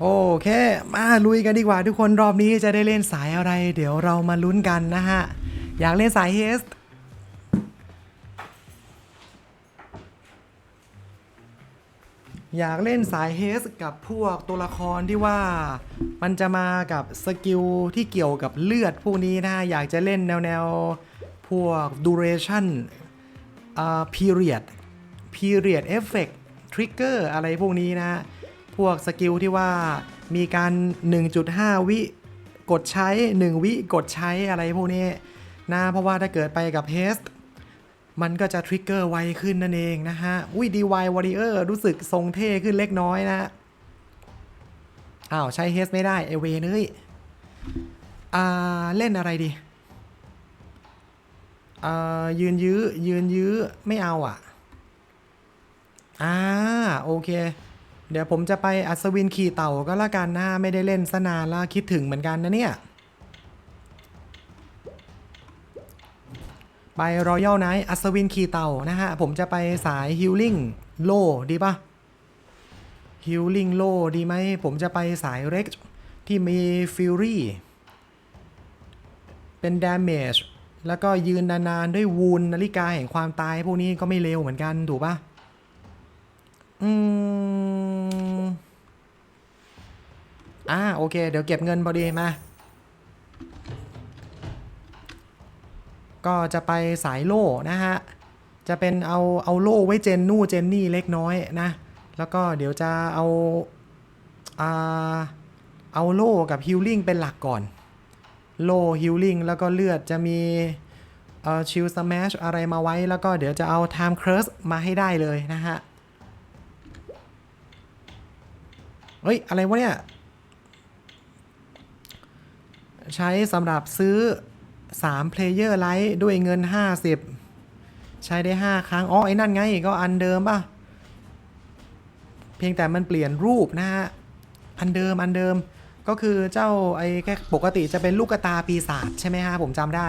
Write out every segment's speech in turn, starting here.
โอเค มาลุยกันดีกว่าทุกคนรอบนี้จะได้เล่นสายอะไร เดี๋ยวเรามาลุ้นกันนะฮะ อยากเล่นสายเฮสอยากเล่นสายเฮสกับพวกตัวละครที่ว่ามันจะมากับสกิลที่เกี่ยวกับเลือดพวกนี้นะอยากจะเล่นแนวแนวพวก duration อ่า period period effect trigger อะไรพวกนี้นะ พวกสกิลที่ว่ามีการ 1.5 วิกดใช้ 1 วิกดใช้อะไรพวกนี้นะเพราะว่าถ้าเกิดไปกับเฮสมันก็จะทริกเกอร์ไวขึ้นนั่นเองนะฮะ อุ้ย DY Warrior รู้สึกทรงเท่ขึ้นเล็กน้อยนะอ้าว ใช้เฮสไม่ได้ เอเวเนยอ่า เล่นอะไรดีอ่ายืนยื้อ ยืนยื้อ ไม่เอาอะ อ่า โอเค เดี๋ยวผมจะไปอัศวินขี่เต่าก็แล้วกันนะไม่ได้เล่นสนานแล้วคิดถึงเหมือนกันนะเนี่ย ไปรอยัลไนท์อัศวินขี่เต่านะฮะ ผมจะไปสายฮิลลิ่งโลดีปะฮิลลิ่งโลดีไหม ผมจะไปสายเร็กที่มีฟิวรี่เป็นด a เมจแล้วก็ยืนนานๆ ด้วยวูนนาฬิกาแห่งความตายพวกนี้ก็ไม่เร็วเหมือนกัน ถูกปะ อืม อ่าโอเค เดี๋ยวเก็บเงินพอดีมา ก็จะไปสายโล่นะฮะ จะเป็นเอาเอาโล่ไว้เจนนู่เจนนี่เล็กน้อยนะ แล้วก็เดี๋ยวจะเอาอ่าเอาโล่กับฮิลลิ่งเป็นหลักก่อน โล่ฮิลลิ่งแล้วก็เลือดจะมีเอ่อชิลสแมชอะไรมาไว้แล้วก็เดี๋ยวจะเอาไทม์คร s สมาให้ได้เลยนะฮะ เฮ้ย อะไรวะเนี่ย ใช้สำหรับซื้อ3 Player Light ด้วยเงิน 50 ใช้ได้ 5 ครั้ง อ๋อ ไอ้นั่นไง ก็อันเดิมป่ะ เพียงแต่มันเปลี่ยนรูปนะฮะ อันเดิมอันเดิม ก็คือเจ้าไอ้แค่ปกติจะเป็นลูกตาปีศาจใช่ไหมฮะ ผมจำได้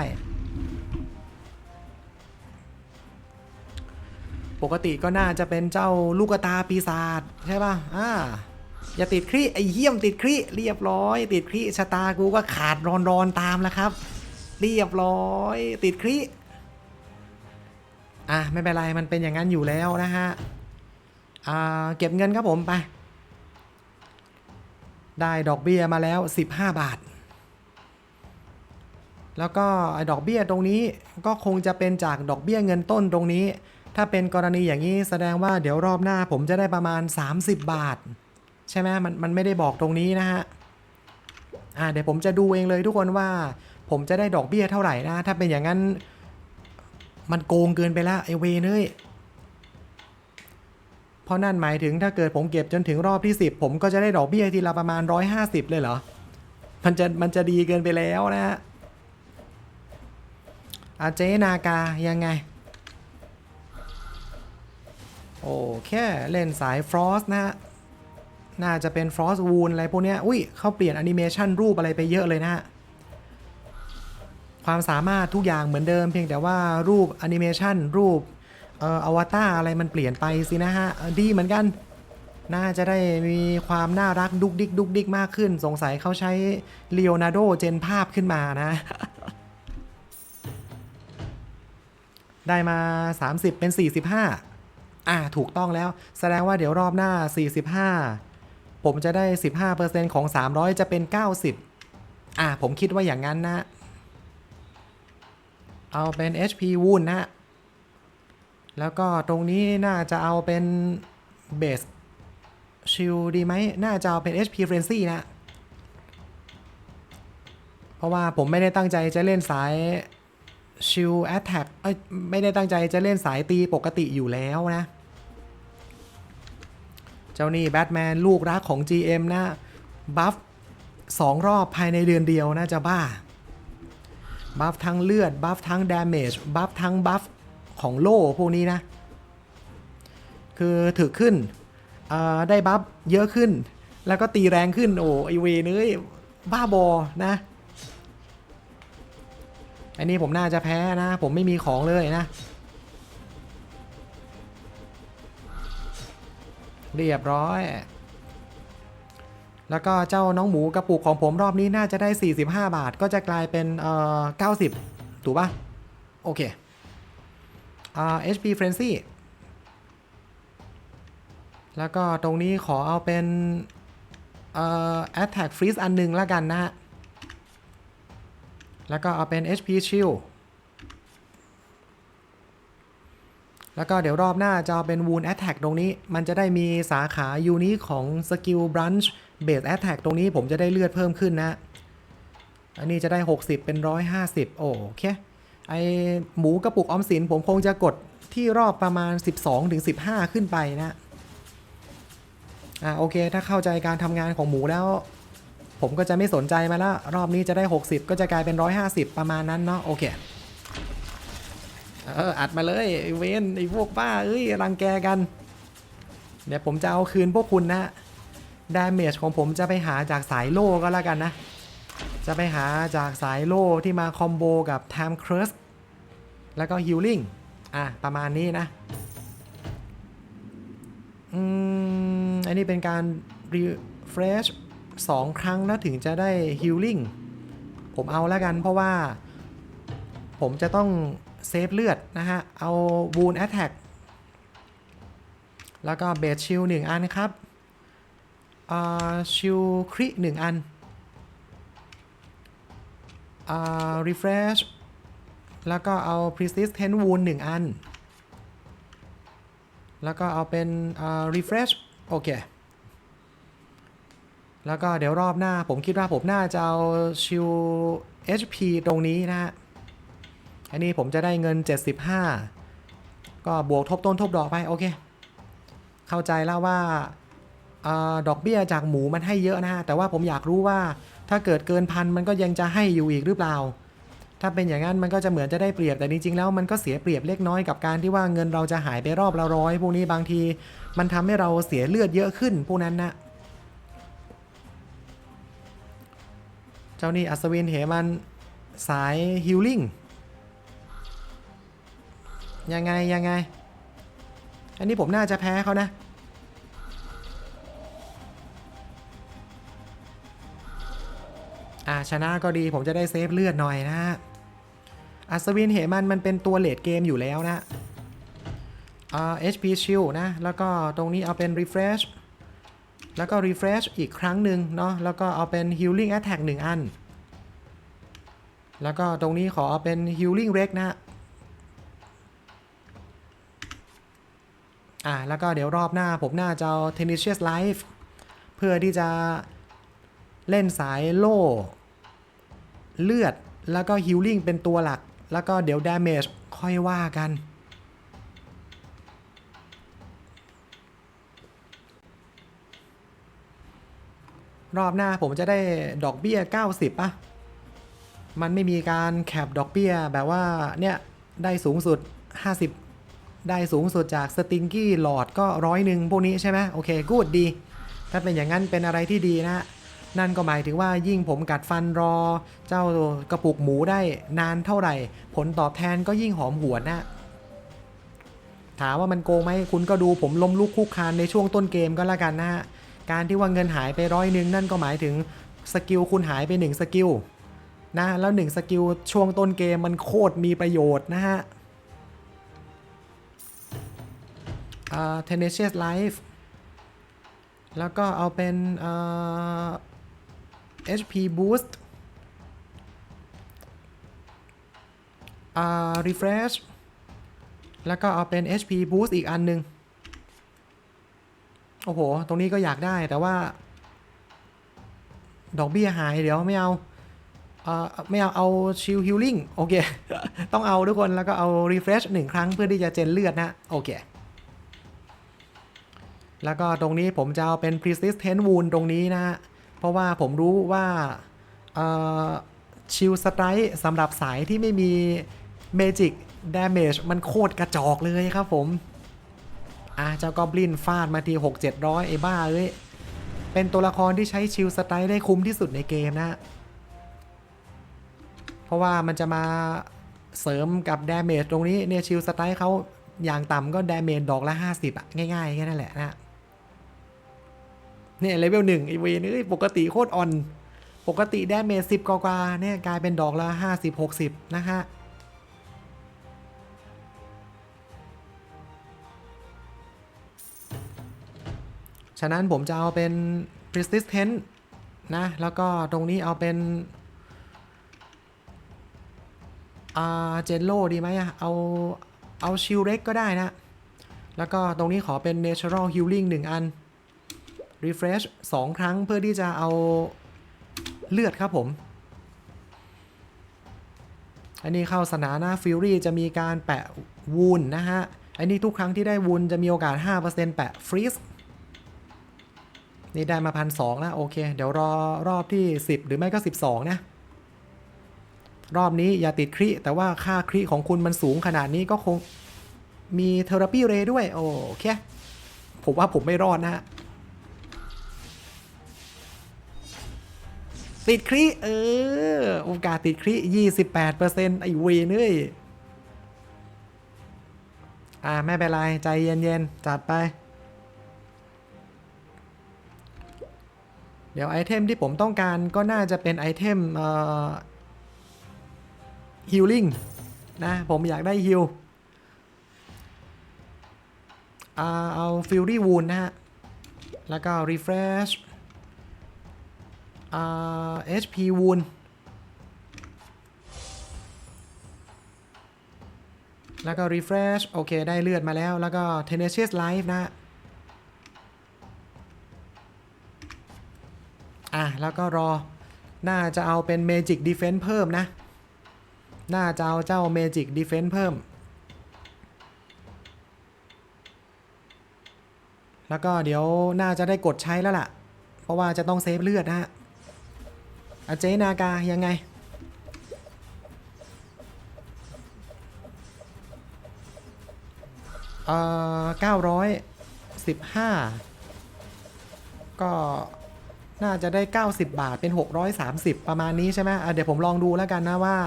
ปกติก็น่าจะเป็นเจ้าลูกตาปีศาจใช่ป่ะ อ่า อย่าติดครีไอ้เหี้ยมติดครีเรียบร้อย ติดครีชะตากูก็ขาดรอนรอนๆตามแล้วครับ เรียบร้อย ติดครีอะไม่เป็นไรมันเป็นอย่างนั้นอยู่แล้วนะฮะอ่าเก็บเงินครับผมไป ได้ดอกเบี้ยมาแล้ว 15 บาท แล้วก็ไอ้ดอกเบี้ยตรงนี้ก็คงจะเป็นจากดอกเบี้ยเงินต้นตรงนี้ ถ้าเป็นกรณีอย่างนี้แสดงว่าเดี๋ยวรอบหน้าผมจะได้ประมาณ 30 บาท ใช่ไหมมันมันไม่ได้บอกตรงนี้นะฮะอ่าเดี๋ยวผมจะดูเองเลยทุกคนว่า ผมจะได้ดอกเบี้ยเท่าไหร่นะ ถ้าเป็นอย่างนั้น มันโกงเกินไปแล้วไอเวเนยเพราะนั่นหมายถึงถ้าเกิดผมเก็บจนถึงรอบที่ 10 ผมก็จะได้ดอกเบี้ยทีละประมาณ 150 เลยเหรอ มันจะมันจะดีเกินไปแล้วนะฮะอาเจนากายังไง โอเค เล่นสายฟรอสนะฮะ น่าจะเป็น Frost Wound อะไรพวกเนี้ยอุ้ยเขาเปลี่ยนแอนิเมชันรูปอะไรไปเยอะเลยนะฮะความสามารถทุกอย่างเหมือนเดิม เพียงแต่ว่ารูปแอนิเมชันรูปเอ่ออวตารอะไรมันเปลี่ยนไปสินะฮะดีเหมือนกัน น่าจะได้มีความน่ารักดุกดิกดุกดิกมากขึ้น สงสัยเขาใช้เลโอนาร์โดเจนภาพขึ้นมานะ ได้มา 30 เป็น 45อ่าถูกต้องแล้วแสดงว่าเดี๋ยวรอบหน้า 45 ผมจะได้ 15%ของ 300 จะเป็น 90 อ่าผมคิดว่าอย่างนั้นนะ เอาเป็น HP วูนนะ แล้วก็ตรงนี้น่าจะเอาเป็นเบสชิลดีไหม น่าจะเอาเป็น HP Frenzy นะ เพราะว่าผมไม่ได้ตั้งใจจะเล่นสายชิลแอตแทกไม่ได้ตั้งใจจะเล่นสายตีปกติอยู่แล้วนะ เจ้านี่แบทแมนลูกรักของ GM นะบัฟสองรอบภายในเดือนเดียวนะจะบ้า บัฟทั้งเลือด บัฟทั้งดาเมจ บัฟทั้งบัฟของโล่พวกนี้นะ คือถือขึ้น ได้บัฟเยอะขึ้น แล้วก็ตีแรงขึ้น โอ้ไอเวเนื้ยบ้าบอนะ อันนี้ผมน่าจะแพ้นะ ผมไม่มีของเลยนะ เรียบร้อย แล้วก็เจ้าน้องหมูกระปุกของผมรอบนี้น่าจะได้ 45 บาทก็จะกลายเป็นเอ่อ90 ถูกปะโอเคอ่า HP Frenzy แล้วก็ตรงนี้ขอเอาเป็นเอ่อ Attack Freeze อันหนึงแล้วกันนะฮะ แล้วก็เอาเป็น HP Shield แล้วก็เดี๋ยวรอบหน้าจะเป็น Wound Attack ตรงนี้ มันจะได้มีสาขายูนิของ Skill Branch Base Attack ตรงนี้ผมจะได้เลือดเพิ่มขึ้นนะ อันนี้จะได้ 60 เป็น 150 โอเค ไอหมูกระปุกออมสินผมคงจะกดที่รอบประมาณ 12-15ขึ้นไปนะ อ่าโอเค ถ้าเข้าใจการทำงานของหมูแล้ว ผมก็จะไม่สนใจมาแล้ว รอบนี้จะได้ 60 ก็จะกลายเป็น 150 ประมาณนั้นเนาะโอเค เอออัดมาเลยไอเวนไอพวกบ้าเอ้ยรังแกกัน เดี๋ยวผมจะเอาคืนพวกคุณนะดาเมจของผมจะไปหาจากสายโล่ก็แล้วกันนะ จะไปหาจากสายโล่ที่มาคอมโบกับ Time Curse แล้วก็ Healing อะ ประมาณนี้นะ อืม อันนี้เป็นการ refresh สองครั้งแล้วถึงจะได้ healing ผมเอาแล้วกันเพราะว่า ผมจะต้อง เซฟเลือดนะฮะ เอา wound attack แล้วก็ base shield หนึ่งอันครับอ่า shield crit หนึ่งอันอ่า refresh แล้วก็เอา persistent wound หนึ่งอัน แล้วก็เอาเป็นอ่า refresh โอเค แล้วก็เดี๋ยวรอบหน้าผมคิดว่าผมน่าจะเอาชิว HP ตรงนี้นะฮะ อันนี้ผมจะได้เงิน 75 ก็บวกทบต้นทบดอกไป โอเค เข้าใจแล้วว่าอดอกเบี้ยจากหมูมันให้เยอะนะฮะ แต่ว่าผมอยากรู้ว่าถ้าเกิดเกินพันมันก็ยังจะให้อยู่อีกหรือเปล่า ถ้าเป็นอย่างนั้นมันก็จะเหมือนจะได้เปรียบแต่จริงๆแล้วมันก็เสียเปรียบเล็กน้อยกับการที่ว่าเงินเราจะหายไปรอบละร้อยพวกนี้บางที มันทำให้เราเสียเลือดเยอะขึ้นพวกนั้นนะเจ้านี่อัศวินเหมันสายฮิลลิ่ง ยังไงยังไง อันนี้ผมน่าจะแพ้เขานะ อ่าชนะก็ดีผมจะได้เซฟเลือดหน่อยนะฮะอัศวินเหมันมันเป็นตัวเลดเกมอยู่แล้วนะอ่า HP Shield นะ แล้วก็ตรงนี้เอาเป็น Refresh แล้วก็ Refresh อีกครั้งหนึ่งเนาะ แล้วก็เอาเป็น Healing Attack 1 อัน แล้วก็ตรงนี้ขอเอาเป็น Healing r e g นะฮะ อ่าแล้วก็เดี๋ยวรอบหน้าผมน่าจะเอา Tenacious Life เพื่อที่จะเล่นสายโล่เลือดแล้วก็ Healing เป็นตัวหลัก แล้วก็เดี๋ยว Damage ค่อยว่ากัน รอบหน้าผมจะได้ดอกเบี้ย 90ป่ะ มันไม่มีการแคปดอกเบี้ยแบบว่าเนี่ย ได้สูงสุด 50 ได้สูงสุดจากสติงกี้หลอดก็ร้อยหนึ่งพวกนี้ใช่ไหมโอเคกูดดี ถ้าเป็นอย่างนั้นเป็นอะไรที่ดีนะนั่นก็หมายถึงว่ายิ่งผมกัดฟันรอ เจ้ากระปุกหมูได้นานเท่าไหร่ ผลตอบแทนก็ยิ่งหอมหวนนะถามว่ามันโกงไหมคุณก็ดูผมล้มลุกคุกคานในช่วงต้นเกมก็แล้วกันนะฮะการที่ว่าเงินหายไปร้อยหนึ่งนั่นก็หมายถึงสกิลคุณหายไป1สกิลนะแล้ว1สกิลช่วงต้นเกมมันโคตรมีประโยชน์นะฮะ อ่า tenacious life แล้วก็เอาเป็นอ่า HP boost อ่า refresh แล้วก็เอาเป็น HP boost อีกอันหนึ่งโอ้โห ตรงนี้ก็อยากได้แต่ว่า ดอกเบี้ยหายเดี๋ยวไม่เอาเอ่อไม่เอา เอาชิลฮิลลิ่งโอเค ต้องเอาทุกคนแล้วก็เอา refresh หนึ่งครั้งเพื่อที่จะเจนเลือดนะ โอเค แล้วก็ตรงนี้ผมจะเอาเป็น persistent wound ตรงนี้นะเพราะว่าผมรู้ว่าชิลสไตร์สำหรับสายที่ไม่มี Magic Damage มันโคตรกระจอกเลยครับผม อะเจ้ากอบลินฟาดมาที6 700ไอ้บ้าเอ้ย เป็นตัวละครที่ใช้ชิลสไตร์ได้คุ้มที่สุดในเกมนะ เพราะว่ามันจะมาเสริมกับดาเมจตรงนี้เนี่ยชิลสไตร์เขาอย่างต่ำก็ดาเมจดอกละ 50อะง่ายๆแค่นั้นแหละนะ เนี่ยเลเวลหนึ่งไอเวนเอ้ยปกติโคตรอ่อน ปกติได้เมจสิบกว่าเนี่ยกลายเป็นดอกละห้าสิบหกสิบนะฮะฉะนั้นผมจะเอาเป็น persistent นะ แล้วก็ตรงนี้เอาเป็นอาเจนโลดีไหมอะเอา เอาชิลเร็กก็ได้นะ แล้วก็ตรงนี้ขอเป็น natural healing 1 อัน refresh 2 ครั้งเพื่อที่จะเอาเลือดครับผม อันนี้เข้าสนามหน้าฟิวรี่จะมีการแปะวูนนะฮะ อันนี้ทุกครั้งที่ได้วูนจะมีโอกาส 5%แปะฟรีสนี่ได้มาพันสองแล้วโอเค เดี๋ยวรอรอบที่ 10 หรือไม่ก็ 12 นะ รอบนี้อย่าติดคริแต่ว่าค่าคริของคุณมันสูงขนาดนี้ก็คงมีเทอราปีเรด้วย โอเค ผมว่าผมไม่รอดนะ ติดคริเออ โอกาสติดคริ28%ไอ้เวนเอ้ยอ่าไม่เป็นไร ใจเย็นๆ จัดไป เดี๋ยวไอเทมที่ผมต้องการก็น่าจะเป็นไอเทมเอ่อ healing นะ ผมอยากได้ heal อ่าเอา fury wound นะฮะ แล้วก็ refresh อ่า HP wound แล้วก็ refresh โอเค ได้เลือดมาแล้ว แล้วก็ tenacious life นะฮะอะ แล้วก็รอ น่าจะเอาเป็น Magic Defense เพิ่มนะ น่าจะเอาเจ้า Magic Defense เพิ่ม แล้วก็เดี๋ยวน่าจะได้กดใช้แล้วล่ะ เพราะว่าจะต้องเซฟเลือดนะฮะ อาเจนากายังไง เอ่อเก้าร้อยสิบห้าก็น่าจะได้ 90 บาทเป็น 630 ประมาณนี้ใช่ไหมเดี๋ยวผมลองดูแล้วกันนะว่า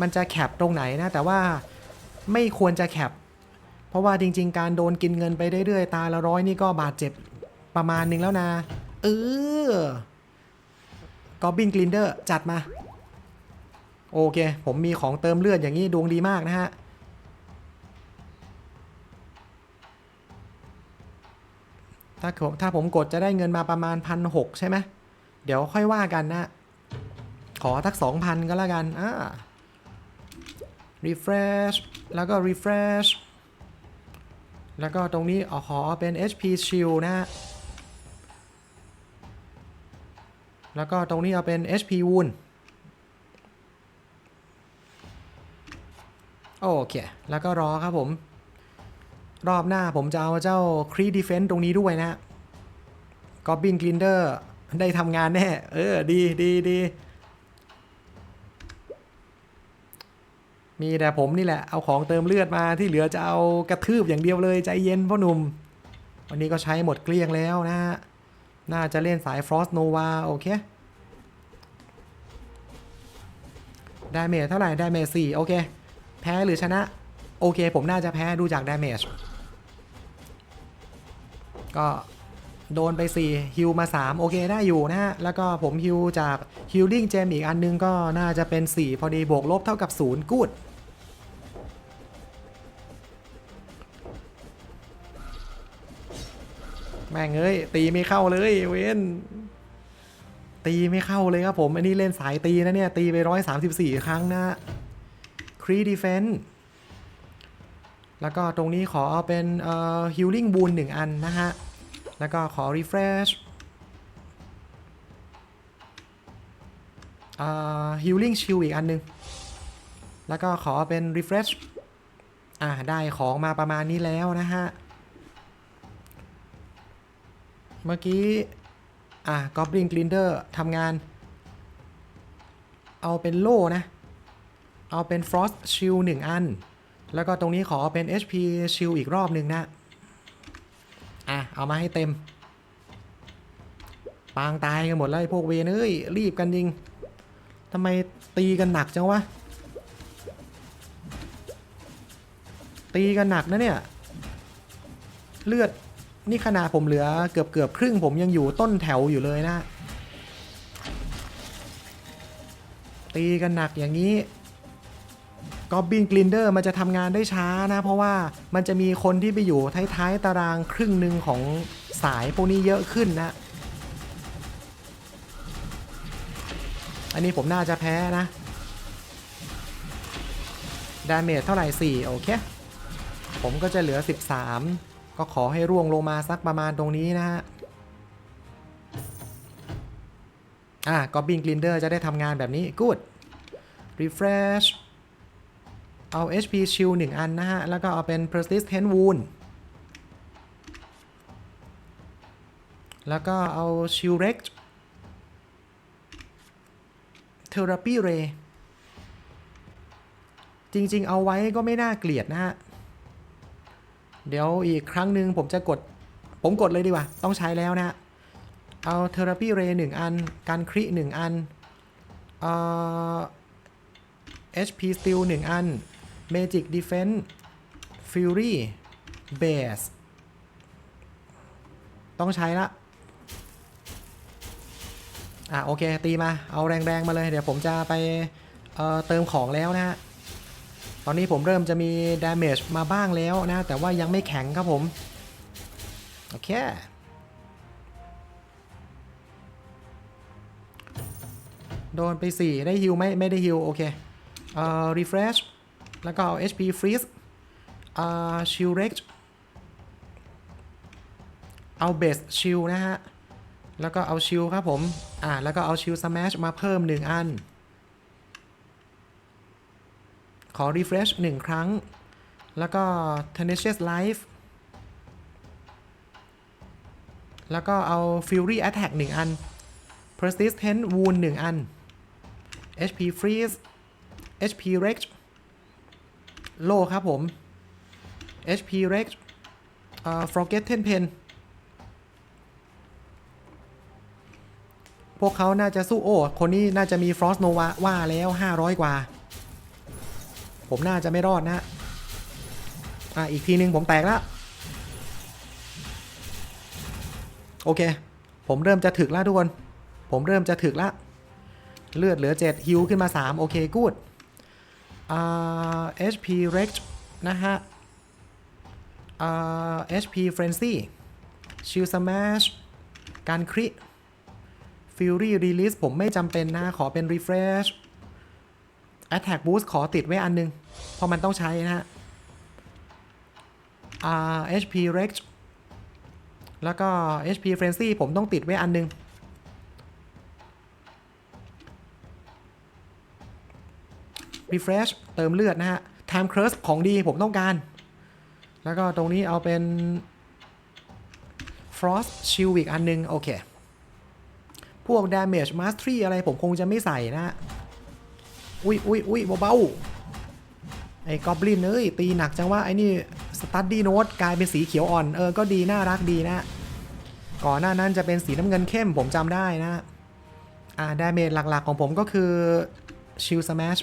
มันจะแคปตรงไหนนะ แต่ว่าไม่ควรจะแคปเพราะว่าจริง ๆ การโดนกินเงินไปเรื่อยๆ ตาละร้อยนี่ก็บาดเจ็บประมาณนึงแล้วนะ เออ กอบบินกลินเดอร์จัดมา โอเค ผมมีของเติมเลือดอย่างนี้ดวงดีมากนะฮะ ถ้าผมถ้าผมกดจะได้เงินมาประมาณพันหใช่ไหมเดี๋ยวค่อยว่ากันนะ ขอทักสองพันก็แล้วกัน อ่า refresh แล้วก็ refresh แล้วก็ตรงนี้อขอเป็น HP shield นะฮะ แล้วก็ตรงนี้เอาเป็น HP wound โอเค แล้วก็รอครับผม รอบหน้าผมจะเอาเจ้า c r e Defense ตรงนี้ด้วยนะ Goblin Glinder ได้ทำงานแน่ เออ ดีดีดี มีแต่ผมนี่แหละ เอาของเติมเลือดมาที่เหลือจะเอากระทืบอย่างเดียวเลยใจเย็นพ่อหนุ่ม วันนี้ก็ใช้หมดเกลี้ยงแล้วนะฮะ น่าจะเล่นสาย Frost Nova โอเคดาเมจเท่าไหร่ดาเมจ4โอเค แพ้หรือชนะ โอเค ผมน่าจะแพ้ดูจากดาเมจก็โดนไป 4 ฮิวมา 3 โอเคได้อยู่นะฮะ แล้วก็ผมฮิวจากฮิลลิ่งเจมอีกอันนึงก็น่าจะเป็น 4 พอดีบวกลบเท่ากับ 0 กูด แม่งเอ้ยตีไม่เข้าเลยเว้นตีไม่เข้าเลยครับผมอันนี้เล่นสายตีนะเนี่ย ตีไป134ครั้งนะครีดีเฟนแล้วก็ตรงนี้ขอเอาเป็นเอ่อ healing boon 1อันนะฮะ แล้วก็ขอ refresh เอ่อ healing shield อีกอันหนึง แล้วก็ขอเป็น refresh อ่าได้ของมาประมาณนี้แล้วนะฮะ เมื่อกี้ อะ Goblin Glinder ทำงาน เอาเป็นโล่นะ เอาเป็น Frost Shield 1อัน แล้วก็ตรงนี้ขอเป็น HP Shield อีกรอบหนึ่งนะ อะ เอามาให้เต็ม ปางตายกันหมดแล้วพวกเวนเอ้ย รีบกันจริงทำไมตีกันหนักจังวะ ตีกันหนักนะเนี่ย เลือด นี่ขนาดผมเหลือเกือบเกือบครึ่งผมยังอยู่ต้นแถวอยู่เลยนะ ตีกันหนักอย่างนี้กอบบินกลินเดอร์มันจะทำงานได้ช้านะ เพราะว่ามันจะมีคนที่ไปอยู่ท้ายๆตารางครึ่งหนึ่งของสายพวกนี้เยอะขึ้นนะ อันนี้ผมน่าจะแพ้นะ ดาเมจเท่าไหร่ 4 โอเค ผมก็จะเหลือ 13 ก็ขอให้ร่วงลงมาสักประมาณตรงนี้นะฮะอะกอบบินกลินเดอร์จะได้ทำงานแบบนี้ good refresh เอา HP shield 1 อันนะฮะ แล้วก็เอาเป็น persistent wound แล้วก็เอา shield rex therapy ray จริง ๆ เอาไว้ก็ไม่น่าเกลียดนะฮะ เดี๋ยวอีกครั้งหนึ่งผมจะกด ผมกดเลยดีกว่า ต้องใช้แล้วนะฮะเทอา Therapy Ray 1อัน การคริ1อันเอ่อ HP Steel 1 อัน Magic Defense Fury Base ต้องใช้ละ อะโอเค ตีมา เอาแรง ๆ มาเลย เดี๋ยวผมจะไปเเติมของแล้วนะฮะ ตอนนี้ผมเริ่มจะมี damage มาบ้างแล้วนะ แต่ว่ายังไม่แข็งครับผม โอเค โดนไป 4 ได้ฮิวไหมไม่ได้ฮิวโอเค เอ่อ refresh แล้วก็เอา HP freeze เอ่อ shield r e เอา base shield นะฮะ แล้วก็เอา shield ครับผม อ่า แล้วก็เอา shield smash มาเพิ่ม 1 อัน ข อ refresh 1ครั้ง แล้วก็ tenacious life แล้วก็เอา fury attack 1 อัน persistent wound 1 อัน HP freeze HP rex โลครับผม HP rex เอ่อ forgotten pen พวกเขาน่าจะสู้โอ้ คนนี้น่าจะมี frost nova ว่าแล้ว 500 กว่า ผมน่าจะไม่รอดนะอะอีกทีนึงผมแตกแล้วโอเค ผมเริ่มจะถึกแล้วทุกคน ผมเริ่มจะถึกแล้วเลือดเหลือ 7 ฮิวขึ้นมา 3 โอเคกูดอ่า HP Rex นะฮะอ่า HP Frenzy Shield Smash การคริ Fury Release ผมไม่จำเป็นนะ ขอเป็น Refresh Attack Boost ขอติดไว้อันนึง เพราะมันต้องใช้นะฮะอ่า HP Rex แล้วก็ HP Frenzy ผมต้องติดไว้อันนึง Refresh เติมเลือดนะฮะ Time Curse ของดีผมต้องการ แล้วก็ตรงนี้เอาเป็น Frost Shield อีกอันนึง โอเค พวก Damage Mastery อะไรผมคงจะไม่ใส่นะฮะ อุ้ยอุ้ยอุ้ยเบาๆไอ้กอบลินเอ้ยตีหนักจังว่าไอ้นี่ Study Note กลายเป็นสีเขียวอ่อนเออก็ดีน่ารักดีนะ ก่อนหน้านั้นจะเป็นสีน้ำเงินเข้มผมจำได้นะอ่าดาเมจหลักๆของผมก็คือ Shield Smash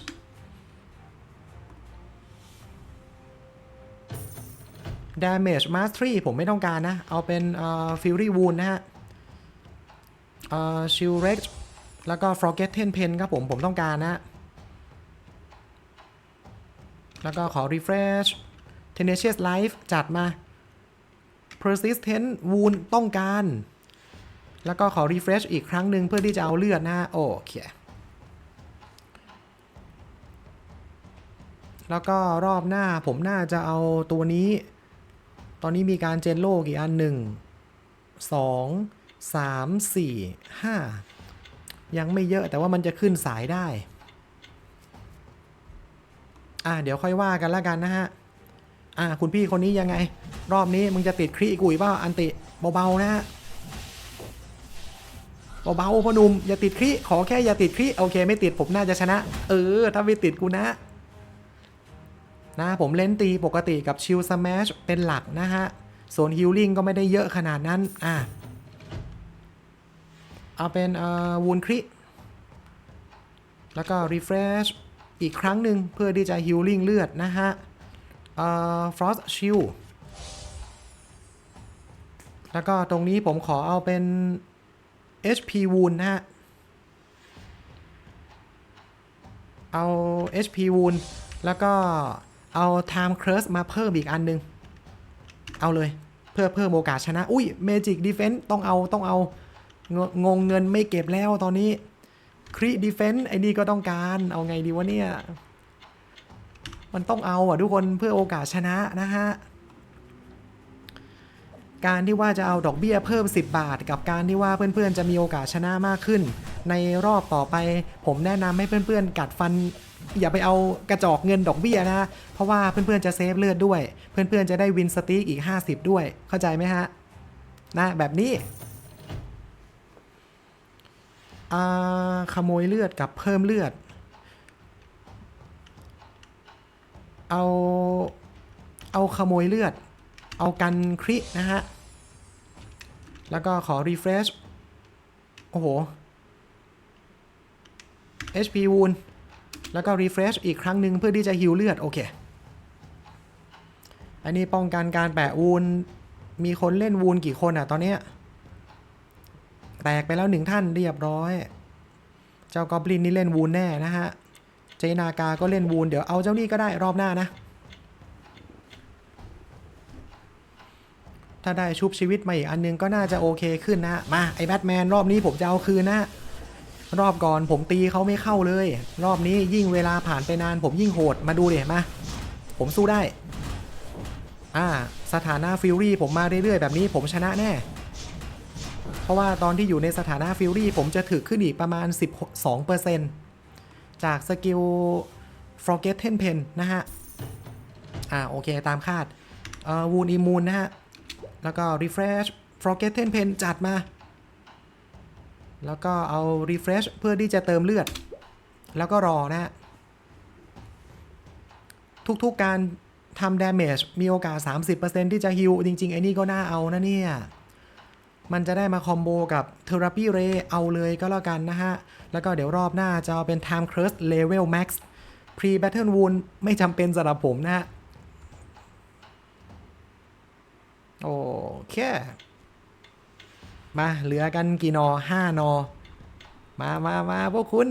Damage Mastery ผมไม่ต้องการนะ เอาเป็นเอ่อ Fury Wound นะฮะเอ่อ Shield Rex แล้วก็ Forgotten Pen ครับผม ผมต้องการนะ แล้วก็ขอ Refresh Tenacious Life จัดมา Persistent Wound ต้องการ แล้วก็ขอ Refresh อีกครั้งหนึ่งเพื่อที่จะเอาเลือดนะโอเค แล้วก็รอบหน้าผมน่าจะเอาตัวนี้ ตอนนี้มีการเจนโลกี่อันหนึ่งสองสามสี่ห้ายังไม่เยอะแต่ว่ามันจะขึ้นสายได้ อะเดี๋ยวค่อยว่ากันละกันนะฮะ อะคุณพี่คนนี้ยังไง รอบนี้มึงจะติดครีกุยเปล่าอันติเบาๆนะฮะเบาๆพ่อหนุ่มอย่าติดครีขอแค่อย่าติดครีโอเค ไม่ติดผมน่าจะชนะ เออ ถ้าไม่ติดกูนะ นะผมเล่นตีปกติกับชิลส m a ชเป็นหลักนะฮะส่วนฮิลลิ่งก็ไม่ได้เยอะขนาดนั้น อะ เอาเป็น เอ่อ วูนคริ แล้วก็ refresh อีกครั้งหนึ่งเพื่อที่จะฮิลลิ่งเลือดนะฮะเอ่อ frost shield แล้วก็ตรงนี้ผมขอเอาเป็น HP wound นะฮะ เอา HP wound แล้วก็เอา time curse มาเพิ่มอีกอันหนึง เอาเลยเพื่อเพิ่มโอกาสชนะ อุ้ย Magic Defense ต้องเอาต้องเอา งงงเงินไม่เก็บแล้วตอนนี้ ครีดีเฟนต์ไอ้นี่ก็ต้องการเอาไงดีวะเนี่ย มันต้องเอาอะทุกคนเพื่อโอกาสชนะนะฮะ การที่ว่าจะเอาดอกเบี้ยเพิ่ม 10 บาท กับการที่ว่าเพื่อนๆ จะมีโอกาสชนะมากขึ้น ในรอบต่อไป ผมแนะนำให้เพื่อนๆ กัดฟัน อย่าไปเอากระจอกเงินดอกเบี้ยนะ เพราะว่าเพื่อนๆ จะเซฟเลือดด้วย เพื่อนๆ จะได้วินสตีกอีก 50 ด้วย เข้าใจไหมฮะ นะแบบนี้ อ่าขโมยเลือดกับเพิ่มเลือด เอา เอาขโมยเลือด เอากันครินะฮะ แล้วก็ขอ refresh โอ้โห HP wound แล้วก็ refresh อีกครั้งหนึ่งเพื่อที่จะฮิวเลือด โอเค อันนี้ป้องกันการแปะวูนมีคนเล่นวูนกี่คนอะตอนเนี้ย แตกไปแล้วหนึ่งท่านเรียบร้อย เจ้ากอบลินนี่เล่นวูนแน่นะฮะ เจนากาก็เล่นวูนเดี๋ยวเอาเจ้านี่ก็ได้รอบหน้านะ ถ้าได้ชุบชีวิตมาอีกอันนึงก็น่าจะโอเคขึ้นนะ มาไอ้แบทแมนรอบนี้ผมจะเอาคืนนะรอบก่อนผมตีเขาไม่เข้าเลย รอบนี้ยิ่งเวลาผ่านไปนานผมยิ่งโหดมาดูเดี๋ยมา ผมสู้ได้ อ่า สถานะฟิลลี่ผมมาเรื่อยๆ แบบนี้ผมชนะแน่ เพราะว่าตอนที่อยู่ในสถานะฟิลลี่ผมจะถือขึ้นอีกประมาณ 12%จากสกิล Forgotten Pen นะฮะ อ่าโอเคตามคาดเอ่อ Wound Immune นะฮะ แล้วก็ Refresh Forgotten Pen จัดมา แล้วก็เอา Refresh เพื่อที่จะเติมเลือด แล้วก็รอนะฮะ ทุกๆการทำ damage มีโอกาส 30%ที่จะฮิลจริง ๆ ไอ้นี่ก็น่าเอานะเนี่ย มันจะได้มาคอมโบกับ Therapy Ray เอาเลยก็แล้วกันนะฮะ แล้วก็เดี๋ยวรอบหน้าจะเอาเป็น Time Curse Level Max Pre Battle Wound ไม่จำเป็นสำหรับผมนะฮะ โอเค มาเหลือกันกี่นอห้านอ มามามาพวกคุณ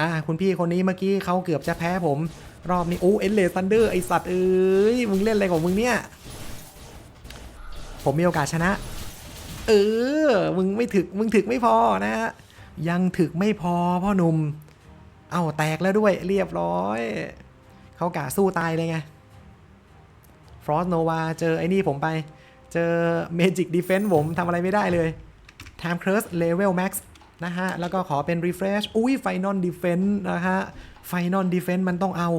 อ่า คุณพี่คนนี้เมื่อกี้เขาเกือบจะแพ้ผม รอบนี้ โอ้เอ็นเลซันเดอร์ไอสัตว์เอ้ย มึงเล่นอะไรของมึงเนี่ย ผมมีโอกาสชนะ เออ มึงไม่ถึก มึงถึกไม่พอนะฮะ ยังถึกไม่พอพ่อหนุ่ม เอ้าแตกแล้วด้วยเรียบร้อย เขากะสู้ตายเลยไง ฟรอสโนวาเจอไอ้นี่ผมไป เจอเมจิกดีเฟน s ์ผมทำอะไรไม่ได้เลย Time Curse Level Max นะฮะ แล้วก็ขอเป็น Refresh อุ้ย Final Defense นะฮะ Final Defense มันต้องเอา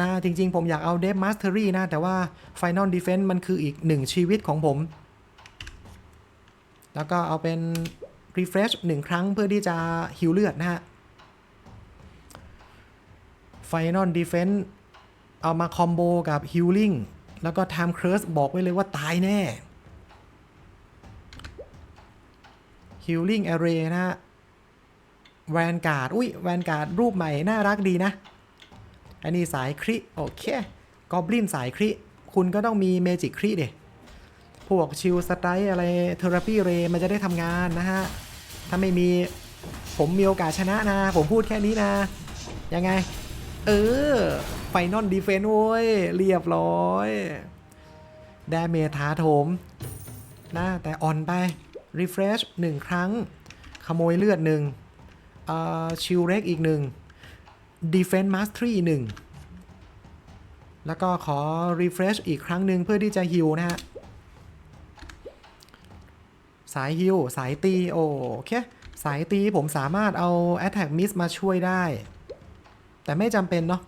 นะจริงๆ ผมอยากเอา d e v Mastery นะ แต่ว่า Final Defense มันคืออีกหนึ่งชีวิตของผม แล้วก็เอาเป็น Refresh หนึ่งครั้งเพื่อที่จะฮิวเลือดนะฮะ Final Defense เอามาคอมโบกับ Healing แล้วก็ Time Curse บอกไว้เลยว่าตายแน่ Healing Array นะฮะ Vanguard อุ้ย Vanguard รูปใหม่ น่ารักดีนะ อันนี้สายคริ โอเค Goblin สายคริ คุณก็ต้องมี Magic คริเด พวกชิลสไตล์อะไร Therapy Ray มันจะได้ทำงานนะฮะ ถ้าไม่มีผมมีโอกาสชนะนะ ผมพูดแค่นี้นะ ยังไง เออไฟนอลดีเฟนโว้ย เรียบร้อยดาเมจถาโถมนะแต่อ่อนไป Refresh หนึ่งครั้ง ขโมยเลือดหนึ่งชิลเร็กอีกหนึ่ง Defense Mastery หนึ่งแล้วก็ขอ Refresh อีกครั้งหนึ่งเพื่อที่จะฮิวนะฮะ สายฮิวสายตีโอเคสายตีผมสามารถเอา Attack Miss มาช่วยได้ แต่ไม่จำเป็นเนาะ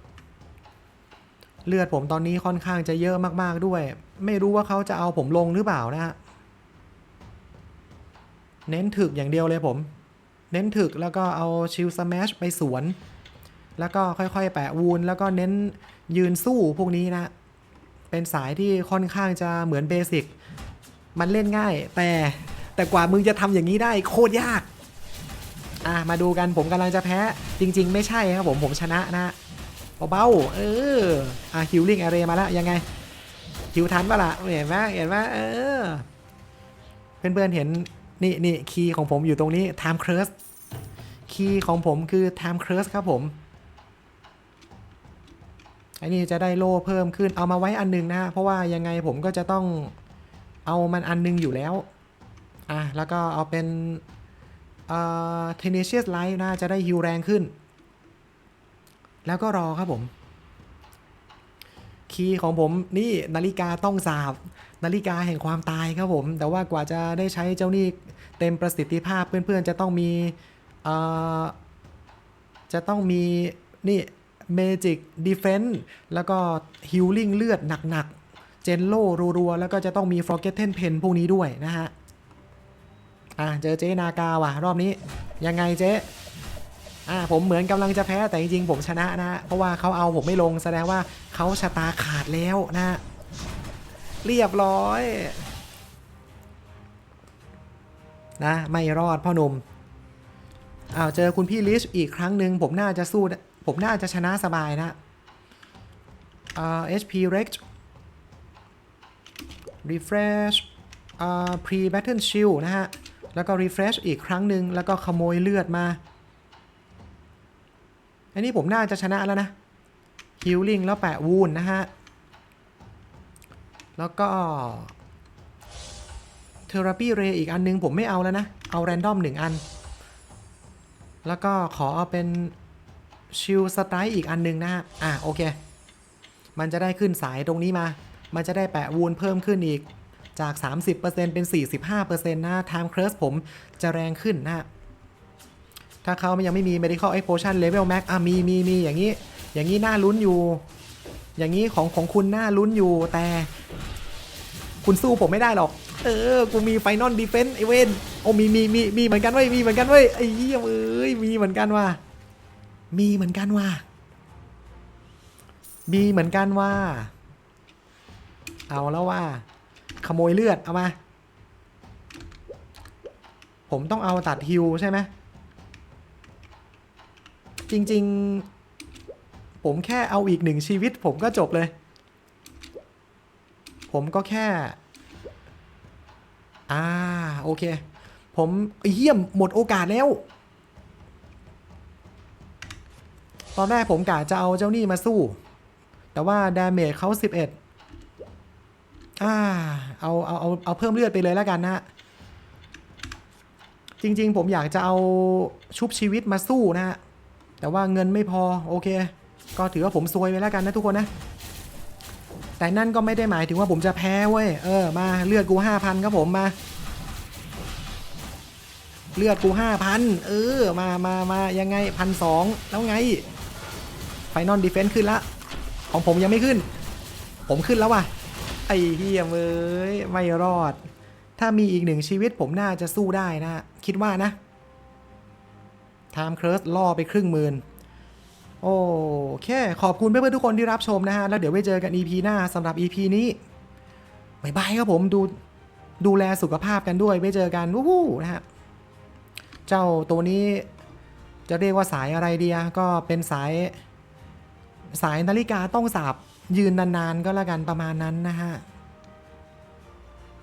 เลือดผมตอนนี้ค่อนข้างจะเยอะมากๆด้วย ไม่รู้ว่าเขาจะเอาผมลงหรือเปล่านะฮะเน้นถึกอย่างเดียวเลยผม เน้นถึกแล้วก็เอาชิลสแมชไปสวน แล้วก็ค่อยๆ แปะวูนแล้วก็เน้นยืนสู้พวกนี้นะ เป็นสายที่ค่อนข้างจะเหมือนเบสิก มันเล่นง่ายแต่ แต่กว่ามึงจะทำอย่างนี้ได้โคตรยาก อะมาดูกันผมกำลังจะแพ้จริง ๆ ไม่ใช่ครับผมผมชนะนะเบาๆเอออะฮิลลิ่งแอเรมาแล้วยังไงคิวทันปะล่ะเห็นไหมเห็นไหมเออเพื่อนๆเห็นนี่นี่คีย์ของผมอยู่ตรงนี้ time curse คีย์ของผมคือ time curse ครับผมอ้นี่จะได้โล่เพิ่มขึ้นเอามาไว้อันหนึงนะ เพราะว่ายังไงผมก็จะต้องเอามันอันหนึงอยู่แล้ว อะแล้วก็เอาเป็นเอ่อ tenacious life นะจะได้ฮิวแรงขึ้น แล้วก็รอครับผม คีย์ของผมนี่นาฬิกาต้องสาบ นาฬิกาแห่งความตายครับผม แต่ว่ากว่าจะได้ใช้เจ้านี่เต็มประสิทธิภาพเพื่อนๆ จะต้องมีเอ่อจะต้องมีนี่ Magic Defense แล้วก็ Healing เลือดหนักๆ เจนโลรัวๆ แล้วก็จะต้องมี Forgotten Pen พวกนี้ด้วยนะฮะ อะเจอเจ๊นากาว่ะ รอบนี้ยังไงเจ๊อ่าผมเหมือนกำลังจะแพ้แต่จริงๆผมชนะนะ เพราะว่าเขาเอาผมไม่ลงแสดงว่าเขาชะตาขาดแล้วนะ เรียบร้อยนะไม่รอดพ่อหนุ่มอ้าวเจอคุณพี่ลิชอีกครั้งหนึ่งผมน่าจะสู้ผมน่าจะชนะสบายนะอ่า HP Rex Refresh อ่า Pre Battle Shield นะฮะ แล้วก็ Refresh อีกครั้งหนึ่งแล้วก็ขโมยเลือดมา อันนี้ผมน่าจะชนะแล้วนะ Healing แล้วแปะวูนนะฮะ แล้วก็ Therapy Ray อีกอันนึงผมไม่เอาแล้วนะ เอา Random หนึ่งอัน แล้วก็ขอเอาเป็น Shield Strike อีกอันนึงนะฮะ อะโอเค มันจะได้ขึ้นสายตรงนี้มา มันจะได้แปะวูนเพิ่มขึ้นอีก จาก 30%เป็น 45%นะ Time Curse ผมจะแรงขึ้นนะถ้าเขายังไม่มี medical explosion level max อะมีมีมีอย่างนี้ อย่างนี้น่าลุ้นอยู่ อย่างนี้ของของคุณน่าลุ้นอยู่แต่ คุณสู้ผมไม่ได้หรอก เออ กูมี final defense ไอเวนโอ้มีมีมีมีเหมือนกันเว้ยมีเหมือนกันเว้ยไอ้เหี้ยเอ้ยมีเหมือนกันว่ะมีเหมือนกันว่ะมีเหมือนกันว่า เอาแล้วว่า ขโมยเลือด เอามา ผมต้องเอาตัดฮิวใช่ไหม จริง ๆ ผมแค่เอาอีกหนึ่งชีวิต ผมก็จบเลย ผมก็แค่ อ่า โอเค ผมเยี่ยมหมดโอกาสแล้ว ตอนแรกผมกะจะเอาเจ้านี่มาสู้ แต่ว่าดาเมจเขา11 อ่าเอาเอาเอาเอาเพิ่มเลือดไปเลยแล้วกันนะจริง ๆ ผมอยากจะเอาชุบชีวิตมาสู้นะฮะแต่ว่าเงินไม่พอโอเค ก็ถือว่าผมซวยไปแล้วกันนะทุกคนนะ แต่นั่นก็ไม่ได้หมายถึงว่าผมจะแพ้เว้ยเออมาเลือดกูห้าพันครับผมมา เลือดกูห้าพันเออมามามายังไงพันสองแล้วไงไฟนอลดีเฟนซ์ขึ้นละ ของผมยังไม่ขึ้น ผมขึ้นแล้วว่ะ ไอ้เฮียเอ้ยไม่รอด ถ้ามีอีกหนึ่งชีวิตผมน่าจะสู้ได้นะ คิดว่านะ Time Curse ล่อไปครึ่งหมื่นโอเค ขอบคุณเพื่อนๆทุกคนที่รับชมนะฮะ แล้วเดี๋ยวไว้เจอกัน EP หน้าสำหรับ EP นี้บายบายครับผมดูดูแลสุขภาพกันด้วยไว้เจอกันวู้ฮู้นะฮะ เจ้าตัวนี้จะเรียกว่าสายอะไรเดียก็เป็นสายสายนาฬิกาต้องสาบ ยืนนานๆก็แล้วกันประมาณนั้นนะฮะ